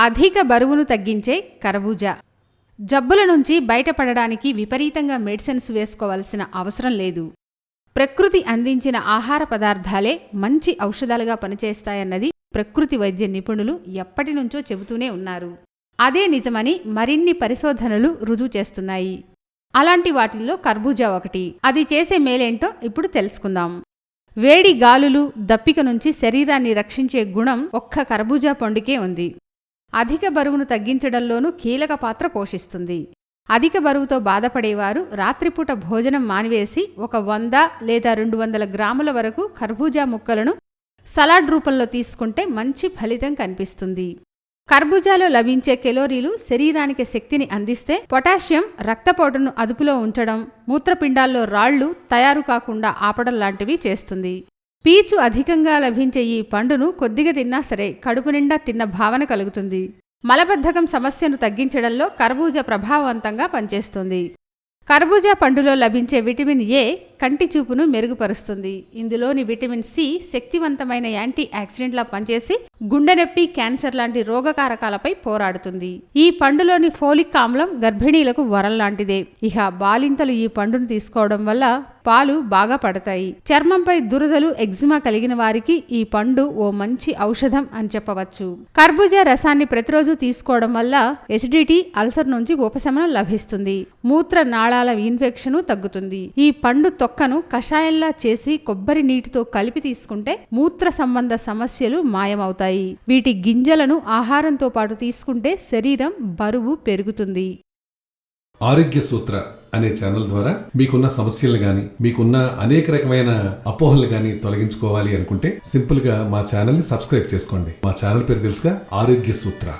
అధిక బరువును తగ్గించే కరబూజా. జబ్బుల నుంచి బయటపడడానికి విపరీతంగా మెడిసిన్స్ వేసుకోవాల్సిన అవసరం లేదు. ప్రకృతి అందించిన ఆహార పదార్థాలే మంచి ఔషధాలుగా పనిచేస్తాయన్నది ప్రకృతి వైద్య నిపుణులు ఎప్పటినుంచో చెబుతూనే ఉన్నారు. అదే నిజమని మరిన్ని పరిశోధనలు రుజువు చేస్తున్నాయి. అలాంటి వాటిల్లో కర్బూజా ఒకటి. అది చేసే మేలేంటో ఇప్పుడు తెలుసుకుందాం. వేడి గాలులు దప్పిక నుంచి శరీరాన్ని రక్షించే గుణం ఒక్క కర్బూజా పండుకే ఉంది. అధిక బరువును తగ్గించడంలోనూ కీలక పాత్ర పోషిస్తుంది. అధిక బరువుతో బాధపడేవారు రాత్రిపూట భోజనం మానివేసి ఒక వంద లేదా రెండు వందల గ్రాముల వరకు కర్బూజా ముక్కలను సలాడ్ రూపంలో తీసుకుంటే మంచి ఫలితం కనిపిస్తుంది. కర్బూజాలో లభించే కెలోరీలు శరీరానికి శక్తిని అందిస్తే పొటాషియం రక్తపోటును అదుపులో ఉంచడం మూత్రపిండాల్లో రాళ్ళు తయారు కాకుండా ఆపడం లాంటివి చేస్తుంది. పీచు అధికంగా లభించే ఈ పండును కొద్దిగా తిన్నా సరే కడుపు నిండా తిన్న భావన కలుగుతుంది. మలబద్ధకం సమస్యను తగ్గించడంలో కర్బూజ ప్రభావవంతంగా పనిచేస్తుంది. కర్బూజా పండులో లభించే విటమిన్ ఏ కంటి చూపును మెరుగుపరుస్తుంది. ఇందులోని విటమిన్ సి శక్తివంతమైన యాంటీ ఆక్సిడెంట్లా పనిచేసి గుండె నొప్పి క్యాన్సర్ లాంటి రోగకారకాలపై పోరాడుతుంది. ఈ పండులోని ఫోలిక్ ఆమ్లం గర్భిణీలకు వరం లాంటిదే. ఇక బాలింతలు ఈ పండును తీసుకోవడం వల్ల పాలు బాగా పడతాయి. చర్మంపై దురదలు ఎగ్జిమా కలిగిన వారికి ఈ పండు ఓ మంచి ఔషధం అని చెప్పవచ్చు. కర్బూజా రసాన్ని ప్రతిరోజు తీసుకోవడం వల్ల ఎసిడిటీ అల్సర్ నుంచి ఉపశమనం లభిస్తుంది. మూత్ర నాళాల ఇన్ఫెక్షన్ తగ్గుతుంది. ఈ పండు తొక్కను కషాయంలా చేసి కొబ్బరి నీటితో కలిపి తీసుకుంటే మూత్ర సంబంధ సమస్యలు మాయమవుతాయి. వీటి గింజలను ఆహారంతో పాటు తీసుకుంటే శరీరం బరువు పెరుగుతుంది. ఆరోగ్య సూత్ర అనే ఛానల్ ద్వారా మీకున్న సమస్యలు గాని మీకున్న అనేక రకమైన అపోహలు గాని తొలగించుకోవాలి అనుకుంటే సింపుల్గా మా ఛానల్ని సబ్స్క్రైబ్ చేసుకోండి. మా ఛానల్ పేరు తెలుసుగా ఆరోగ్య సూత్ర.